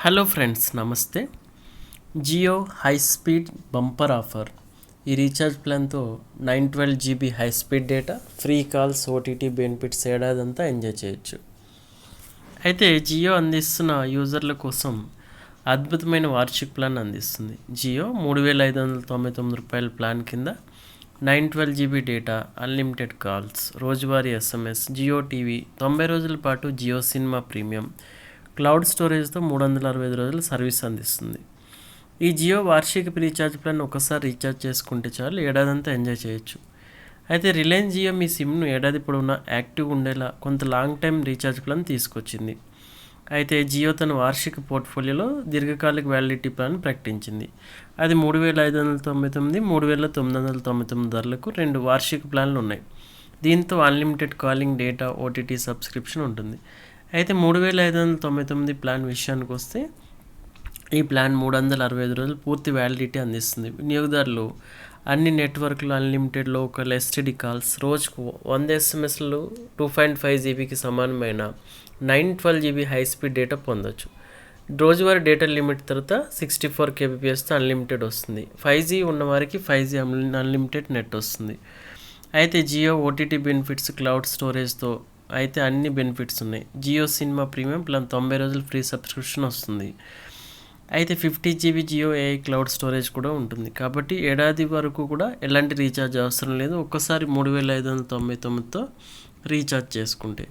Hello friends నమస్తే. Jio high speed bumper offer. ఈ recharge ప్లాన్తో nine twelve GB high speed data free calls OTT benefits ఏడాదంతా enjoy చేయొచ్చు. అయితే జియో అందిస్తున్న యూజర్ల కోసం అద్భుతమైన వార్షిక ప్లాన్ అందిస్తుంది. జియో మూడు వేల ఐదు వందల తొంభై తొమ్మిది రూపాయల ప్లాన్ కింద nine twelve GB data unlimited calls రోజువారీ ఎస్ఎంఎస్ జియో టీవీ తొంభై రోజుల పాటు జియో సినిమా ప్రీమియం క్లౌడ్ స్టోరేజ్తో మూడు వందల అరవై ఐదు రోజుల సర్వీస్ అందిస్తుంది. ఈ జియో వార్షిక రీఛార్జ్ ప్లాన్ ఒకసారి రీఛార్జ్ చేసుకుంటే చాలు ఏడాదంతా ఎంజాయ్ చేయొచ్చు. అయితే రిలయన్స్ జియో మీ సిమ్ను ఏడాది పొడవునా యాక్టివ్ ఉండేలా కొంత లాంగ్ టైం రీఛార్జ్ ప్లాన్ తీసుకొచ్చింది. అయితే జియో తన వార్షిక పోర్ట్ఫోలియోలో దీర్ఘకాలిక వ్యాలిడిటీ ప్లాన్ ప్రకటించింది. అది మూడు వేల ఐదు వందల తొంభై తొమ్మిది మూడు వేల తొమ్మిది వందల తొంభై తొమ్మిది ధరలకు రెండు వార్షిక ప్లాన్లు ఉన్నాయి. దీంతో unlimited calling data OTT subscription ఉంటుంది. అయితే మూడు వేల ఐదు వందల తొంభై తొమ్మిది ప్లాన్ విషయానికి వస్తే ఈ ప్లాన్ మూడు వందల అరవై ఐదు రోజులు పూర్తి వ్యాలిడిటీ అందిస్తుంది. వినియోగదారులు అన్ని నెట్వర్క్లు అన్లిమిటెడ్ లోకల్ ఎస్టీడీ కాల్స్ రోజుకు వంద ఎస్ఎంఎస్లు టూ పాయింట్ ఫైవ్ జీబీకి సమానమైన nine twelve GB high speed data పొందొచ్చు. రోజువారీ డేటా లిమిట్ తర్వాత సిక్స్టీ ఫోర్ కేబీపీఎస్తో అన్లిమిటెడ్ వస్తుంది. ఫైవ్ జీ ఉన్నవారికి ఫైవ్ జీ అన్లిమిటెడ్ నెట్ వస్తుంది. అయితే జియో ఓటీటీ బెనిఫిట్స్ క్లౌడ్ స్టోరేజ్తో అయితే అన్ని బెనిఫిట్స్ ఉన్నాయి. జియో సినిమా ప్రీమియం ప్లాన్ తొంభై రోజులు ఫ్రీ సబ్స్క్రిప్షన్ వస్తుంది. అయితే fifty GB Jio AI cloud storage కూడా ఉంటుంది. కాబట్టి ఏడాది వరకు కూడా ఎలాంటి రీఛార్జ్ అవసరం లేదు. ఒక్కసారి మూడు వేల ఐదు వందల తొంభై తొమ్మిదితో రీఛార్జ్ చేసుకుంటే.